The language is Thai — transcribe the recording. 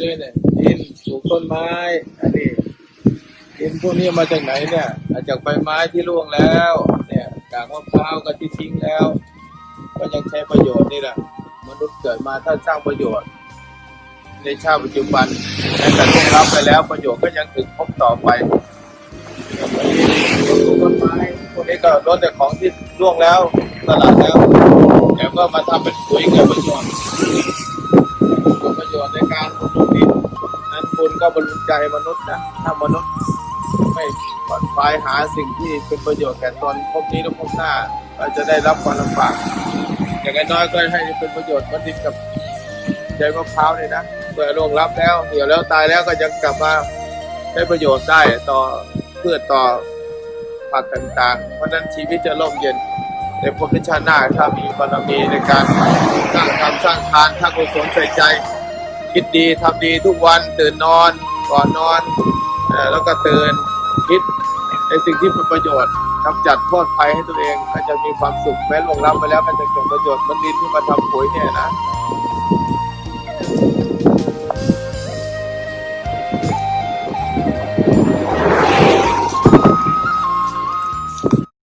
เลยเนี่ยดินปลูกต้นไม้อันนี้ดินพวกนี้มาจากไหนเนี่ยมาจากใบไม้ที่ร่วงแล้ว เนี่ยกากมะพร้าวก็ที่ทิ้งแล้ว ก็ยังใช้ประโยชน์นี่แหละมนุษย์เกิดมาถ้าสร้างประโยชน์ ในชาติปัจจุบันแต่ถ้าได้รับไปแล้วประโยชน์ก็ยังถึงพบต่อไปต้นไม้พวกนี้ก็ลดแต่ของที่ร่วงแล้วตลาดแล้วแต่ก็มาทำเป็นปุ๋ยเกิดประโยชน์เกิดประโย ชน์ในการบำรุงดินนั้นคุณก็บรรลุใจมนุษย์นะถ้ามนุษย์ไม่ปลอดภัยหาสิ่งที่เป็นประโยชน์แก่ตนพบนี้และพบหน้าก็จะได้รับความลำบากอย่างน้อยก็ให้เป็นประโยชน์กับดินกับใจมะพร้าวเลยนะเมื่อลงรับแล้วเหี่ยวแล้วตายแล้วก็ยังกลับมาได้ประโยชน์ได้ต่อเพืชต่อผักต่างๆ เพราะนั้นชีวิตจะร่มเย็นในภพชาติหน้าถ้ามีบารมีในการสร้างธรรมสร้างทานสร้างกุศลใส่ใจ คิดดีทำดีทุกวันตื่นนอนก่อนนอนแล้วก็ตื่นคิดในสิ่งที่เป็นประโยชน์กำจัดโทษภัยให้ตัวเองก็จะมีความสุขแม้ลงรับไปแล้วก็จะเกิดประโยชน์มันดินที่มาทำปุ๋ยเนี่ยนะ